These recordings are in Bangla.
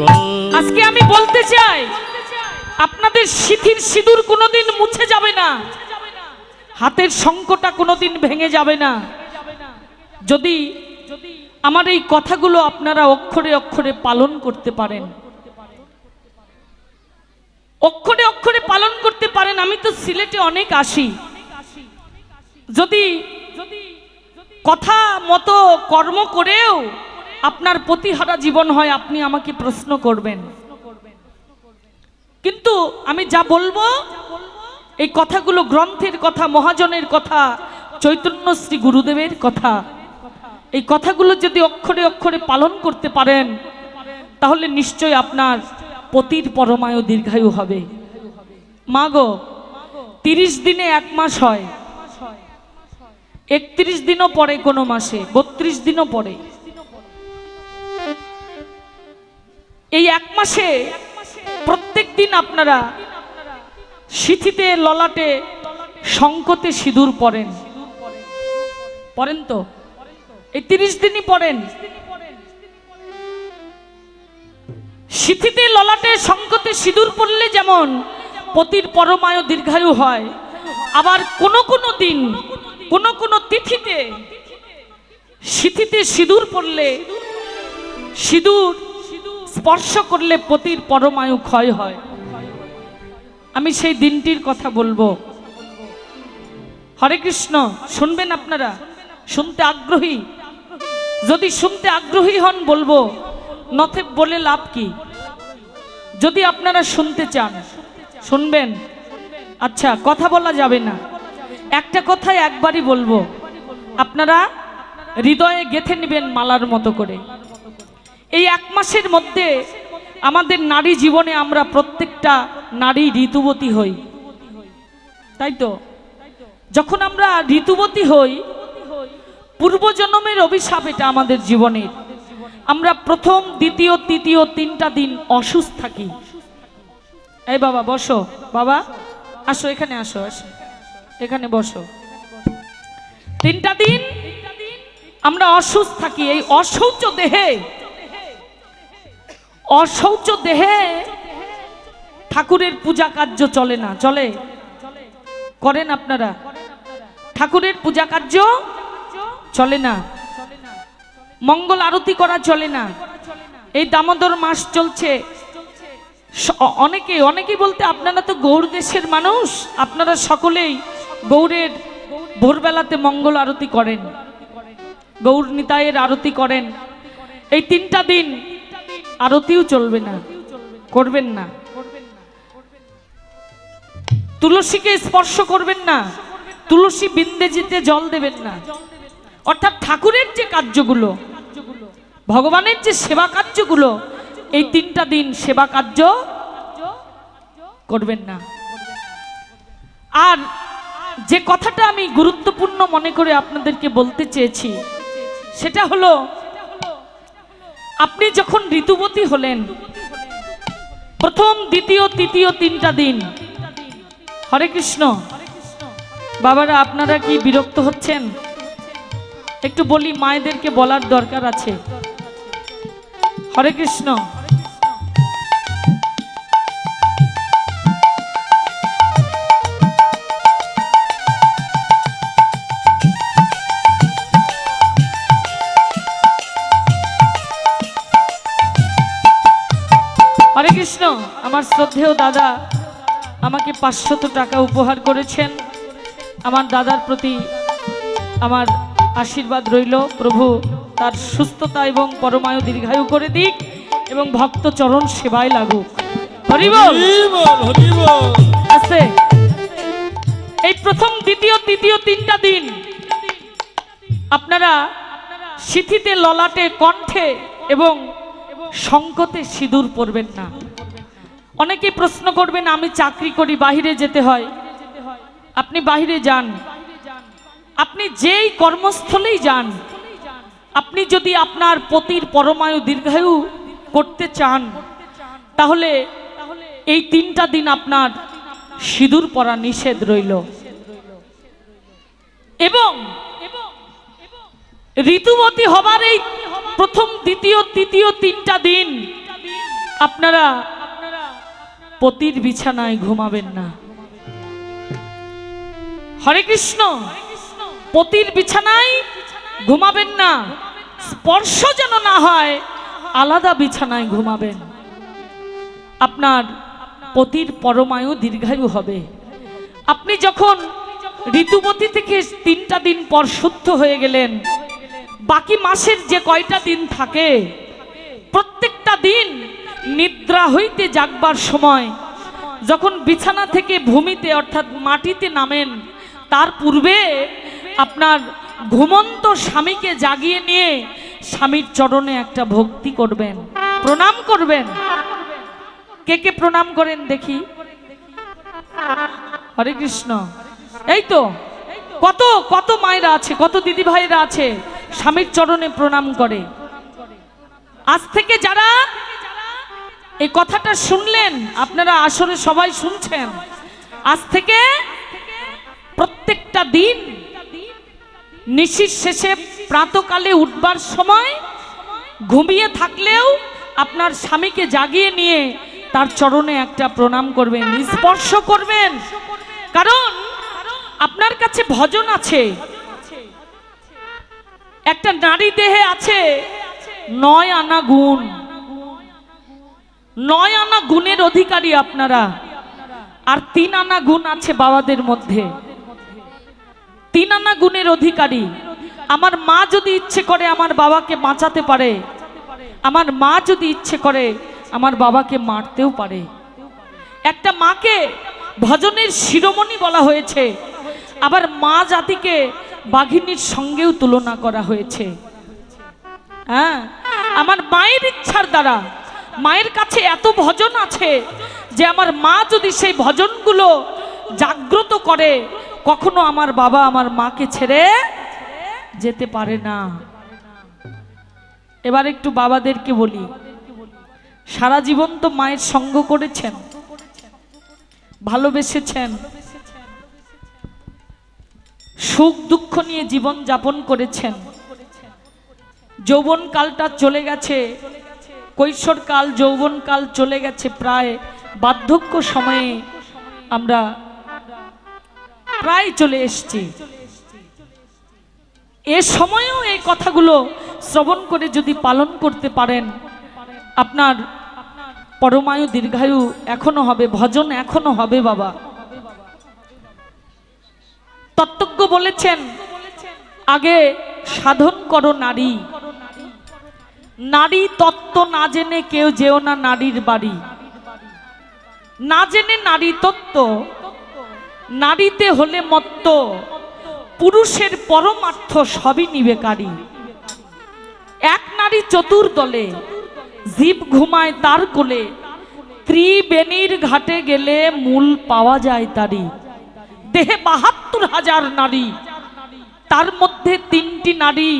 আজকে আমি বলতে চাই, আপনাদের সিথির সিঁদুর কোনোদিন মুছে যাবে না। হাতের শঙ্কটা কোনোদিন ভেঙে যাবে না। যদি আমার এই কথাগুলো আপনারা অক্ষরে অক্ষরে পালন করতে পারেন। অক্ষরে অক্ষরে পালন করতে পারেন, আমি তো সিলেটে অনেক আসি। যদি কথা মতো কর্ম করেও আপনার প্রতিহারা জীবন হয়, আপনি আমাকে প্রশ্ন করবেন। কিন্তু আমি যা বলব, এই কথাগুলো গ্রন্থের কথা, মহাজনের কথা, চৈতন্য শ্রী গুরুদেবের কথা, এই কথাগুলো যদি অক্ষরে অক্ষরে পালন করতে পারেন, তাহলে নিশ্চয় আপনার পতির পরমায়ু দীর্ঘায়ু হবে। মা গো, তিরিশ দিনে এক মাস হয়। একত্রিশ দিনও পরে কোনো মাসে, বত্রিশ দিনও পরে। এই এক মাসে প্রত্যেক দিন আপনারা সিথিতে, ললাটে শঙ্কতে সিঁদুর পরেন। পরেন তো? এই তিরিশ দিনই পরেন। সিথিতে, ললাটে শঙ্কতে সিঁদুর পড়লে যেমন পতির পরমায়ু দীর্ঘায়ু হয়, আবার কোন কোন দিন, কোন কোন তিথিতে সিথিতে সিঁদুর পড়লে সিঁদুর স্পর্শ করলে পতির পরমায়ু ক্ষয় হয়। আমি সেই দিনটির কথা বলব। হরে কৃষ্ণ, শুনবেন আপনারা? শুনতে আগ্রহী? যদি শুনতে আগ্রহী হন বলব, নথে বলে লাভ কি? যদি আপনারা শুনতে চান, শুনবেন? আচ্ছা কথা বলা যাবে না। একটা কথাই একবারই বলব। আপনারা হৃদয়ে গেথে নেবেন মালার মতো করে। এই এক মাসের মধ্যে আমাদের নারী জীবনে আমরা প্রত্যেকটা নারী ঋতুবতী হই। তাই তো? যখন আমরা ঋতুবতী হই, পূর্বজন্মের অভিশাপ এটা আমাদের জীবনের আমরা প্রথম, দ্বিতীয়, তৃতীয়, তিনটা দিন অসুস্থ থাকি। এই বাবা, বসো। বাবা, আসো, এখানে আসো আসো। এখানে বসো। তিনটা দিন আমরা অসুস্থ থাকি। এই অশৌচ দেহে অশৌচ দেহে ঠাকুরের পূজা কার্য চলে না, চলে? করেন আপনারা? ঠাকুরের পূজা কার্য চলে না? মঙ্গল আরতি করা চলে না? এই দামোদর মাস চলছে। অনেকে অনেকে বলতে আপনারা তো গৌর দেশের মানুষ, আপনারা সকলেই গৌরের ভোরবেলাতে মঙ্গল আরতি করেন। গৌর নিতাইয়ের আরতি করেন। এই তিনটা দিন আরতিও চলবে না, করবেন না। তুলসীকে স্পর্শ করবেন না, তুলসী বিন্দেজিতে জল দেবেন না। অর্থাৎ ঠাকুরের যে কার্যগুলো, ভগবানের যে সেবা কার্যগুলো, এই তিনটা দিন সেবা কার্য করবেন না। আর যে কথাটা আমি গুরুত্বপূর্ণ মনে করে আপনাদেরকে বলতে চেয়েছি, সেটা হলো আপনি যখন ঋতুবতী হলেন, প্রথম, দ্বিতীয়, তৃতীয় তিনটা দিন, হরে কৃষ্ণ, বাবারা, আপনারা কি বিরক্ত হচ্ছেন? একটু বলি, মায়েদেরকে বলার দরকার আছে। হরে কৃষ্ণ আমার শ্রদ্ধেয় দাদা আমাকে পাঁচশত টাকা উপহার করেছেন। আমার দাদার প্রতি আমার আশীর্বাদ রইল। প্রভু তার সুস্থতা এবং পরমায়ু দীর্ঘায়ু করে দিক এবং ভক্ত চরণ সেবায় লাগুক। হরিবল আছে। এই প্রথম দ্বিতীয় তৃতীয় তিনটা দিন আপনারা সিথিতে ললাটে কণ্ঠে এবং শঙ্কতে সিঁদুর পরবেন না। অনেকে প্রশ্ন করবেন, আমি চাকরি করি, বাহিরে যেতে হয়। আপনি বাহিরে যান। আপনি যেই কর্মস্থলেই যান। আপনি যদি আপনার পতির পরমায়ু দীর্ঘায়ু করতে চান, তাহলে এই তিনটা দিন আপনার সিঁদুর পরা নিষেধ রইল। এবং ঋতুবতী হবার এই প্রথম, দ্বিতীয়, তৃতীয় তিনটা দিন আপনারা পতির বিছানায় ঘুমাবেন না। হরে কৃষ্ণ, পতির বিছানায় ঘুমাবেন না। স্পর্শ যেন না হয়, আলাদা বিছানায় ঘুমাবেন। আপনার পতির পরমায়ু দীর্ঘায়ু হবে। আপনি যখন ঋতুবতী থেকে তিনটা দিন পর শুদ্ধ হয়ে গেলেন, বাকি মাসের যে কয়টা দিন থাকে, প্রত্যেকটা দিন নিদ্রা হইতে জাগবার সময় যখন বিছানা থেকে ভূমিতে অর্থাৎ মাটিতে নামেন, তার পূর্বে আপনার ঘুমন্ত স্বামীকে জাগিয়ে নিয়ে স্বামীর চরণে একটা ভক্তি করবেন, প্রণাম করবেন। কে কে প্রণাম করেন দেখি? হরে কৃষ্ণ। এই তো, কত কত মায়েরা আছে, কত দিদি ভাইরা আছে, স্বামীর চরণে প্রণাম করে। আজ থেকে যারা এই কথাটা শুনলেন? আপনারা আসলে সবাই শুনছেন। আজ থেকে প্রত্যেকটা দিন নিশির শেষে প্রাতকালে উঠবার সময় ঘুমিয়ে থাকলেও আপনার স্বামীকে জাগিয়ে নিয়ে তার চরণে একটা প্রণাম করবেন, স্পর্শ করবেন। কারণ আপনার কাছে ভজন আছে। একটা নারী দেহে আছে নয় আনা গুণ। নয় আনা গুণের অধিকারী আপনারা। আর তিন আনা গুণ আছে বাবাদের মধ্যে। তিন আনা গুণের অধিকারী। আমার মা যদি ইচ্ছে করে আমার বাবাকে বাঁচাতে পারে, আমার মা যদি ইচ্ছে করে আমার বাবাকে মারতেও পারে। একটা মাকে ভজনের শিরোমণি বলা হয়েছে, আবার মা জাতিকে বাঘিনীর সঙ্গেও তুলনা করা হয়েছে। হ্যাঁ আমার মায়ের ইচ্ছার দ্বারা মায়ের কাছে এত ভজন আছে যে আমার মা যদি সেই ভজনগুলো জাগ্রত করে, কখনো আমার বাবা আমার মাকে ছেড়ে যেতে পারে না। এবার একটু বাবাদেরকে বলি, সারা জীবন তো মায়ের সঙ্গ করেছেন, ভালোবেসেছেন, সুখ দুঃখ নিয়ে জীবন যাপন করেছেন যৌবন কালটা চলে গেছে কৈশোরকাল, যৌবনকাল চলে গেছে প্রায়, বার্ধক্য সময়ে আমরা প্রায় চলে এসছি। এ সময়েও এই কথাগুলো শ্রবণ করে যদি পালন করতে পারেন, আপনার পরমায়ু দীর্ঘায়ু এখনও হবে, ভজন এখনও হবে বাবা। তত্ত্বজ্ঞ বলেছেন, আগে সাধন করো নারী। নারী তত্ত্ব না জেনে কেউ যেও না নারীর বাড়ি। না জেনে নারী তত্ত্ব, নারীতে হলে মত্ত, পুরুষের পরমার্থ সবই নিবেকারী। এক নারী চতুর্দলে, জীব ঘুমায় তার কোলে, ত্রিবেণীর ঘাটে গেলে মূল পাওয়া যায় তারই। দেহে বাহাত্তর হাজার নারী, তার মধ্যে তিনটি নারী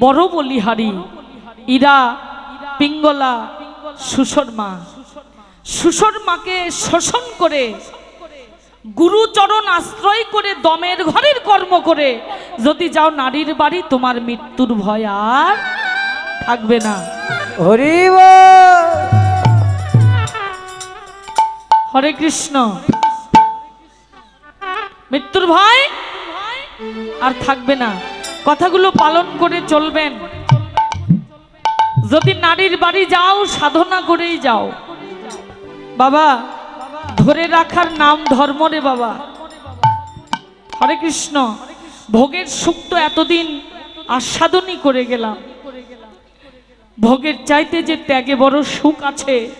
বড় বলিহারি। ইরা পিঙ্গলা সুশর্মা। সুশর্মাকে শোষণ করে গুরুচরণ আশ্রয় করে দমের ঘরের কর্ম করে। যদি যাও নারীর বাড়ি তোমার মৃত্যুর ভয় আর থাকবে না। হরি কৃষ্ণ। মৃত্যুর ভয় আর থাকবে না। কথাগুলো পালন করে চলবেন। যদি নারীর বাড়ি যাও, সাধনা করেই যাও। বাবা, ধরে রাখার নাম ধর্ম রে বাবা। হরে কৃষ্ণ, ভোগের সুখ তো এতদিন আস্বাদনই করে গেলাম। ভোগের চাইতে যে ত্যাগে বড় সুখ আছে,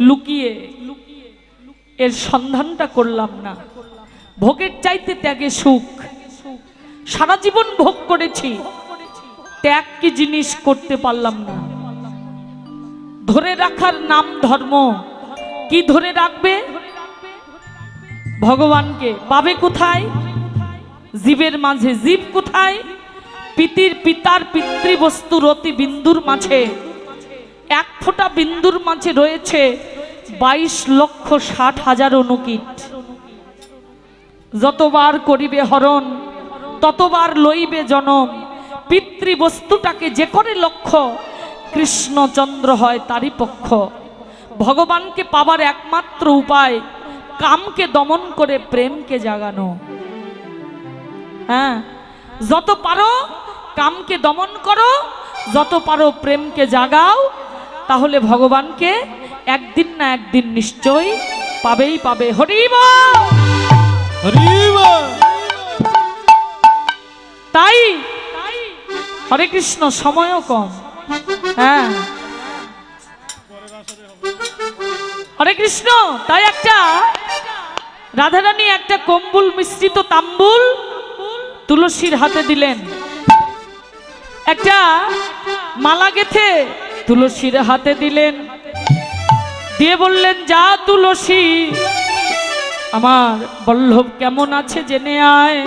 লুকিয়ে এর সন্ধানটা করলাম না। ভোগের চাইতে ত্যাগে সুখ। সারা জীবন ভোগ করেছি। ত্যাগ কি জিনিস করতে পারলাম না। ধরে রাখার নাম ধর্ম। কি ধরে রাখবে? ভগবানকে। পাবে কোথায়? জীবের মাঝে। জীব কোথায়? পিতির পিতার পিতৃবস্তুর অতি বিন্দুর মাঝে। এক ফোঁটা বিন্দুর মাঝে রয়েছে বাইশ লক্ষ ষাট হাজার অনুকিট। যতবার করিবে হরণ, ততবার লইবে জনম। পিতৃবস্তুটাকে যে করে লক্ষ্য কৃষ্ণচন্দ্র হয় তারই পক্ষ। ভগবানকে পাবার একমাত্র উপায় কামকে দমন করে প্রেমকে জাগানো। হ্যাঁ যত পারো কামকে দমন করো যত পারো প্রেমকে জাগাও তাহলে ভগবানকে একদিন না একদিন নিশ্চয় পাবেই পাবে। হরিব তাই হরে কৃষ্ণ সময়ও কম। হ্যাঁ। হরে কৃষ্ণ, তাই একটা রাধারানী একটা কম্বুল মিশ্রিত তাম্বুল তুলসীর হাতে দিলেন। একটা মালা গেথে তুলসীর হাতে দিলেন। দিয়ে বললেন, যা তুলসী, আমার বল্লভ কেমন আছে জেনে আয়।